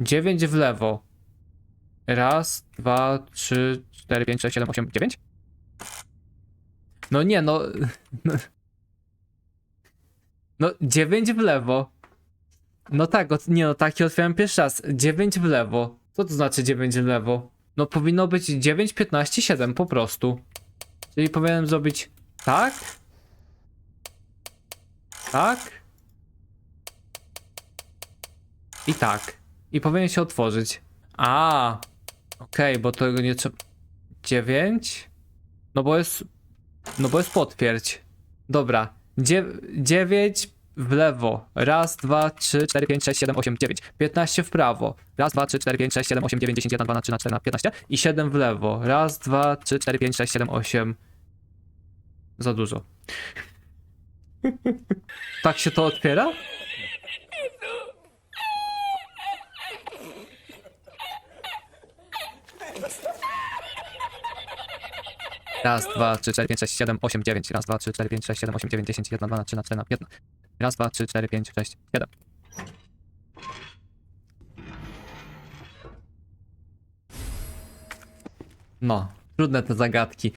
9 w lewo. Raz, dwa, trzy, cztery, pięć, sześć, siedem, osiem, dziewięć? No nie, no... No, 9 w lewo. No tak, od, nie no, taki otwieram pierwszy raz. 9 w lewo. Co to znaczy 9 w lewo? No powinno być 9, 15, 7 po prostu. Czyli powinienem zrobić tak. Tak. I tak. I powinien się otworzyć. A, okej, bo tego nie trzeba. 9. No bo jest. No bo jest potwierdź. Dobra. 9 w lewo. Raz, dwa, trzy, cztery, pięć, sześć, siedem, osiem, dziewięć. 15 w prawo. Raz, dwa, trzy, cztery, pięć, sześć, siedem, osiem, dziewięć, dziesięć, jeden, dwa, trzy, na cztery, na 15. I 7 w lewo. Raz, dwa, trzy, cztery, pięć, sześć, siedem, osiem. Za dużo. tak się to otwiera? Raz, dwa, trzy, cztery, pięć, sześć, siedem, osiem, dziewięć. Raz, dwa, trzy, cztery, pięć, sześć, siedem, osiem, dziewięć, dziesięć, jedna, dwa, na trzy, na cztery, na piętna. Raz, dwa, trzy, cztery, pięć, sześć, siedem. No, trudne te zagadki.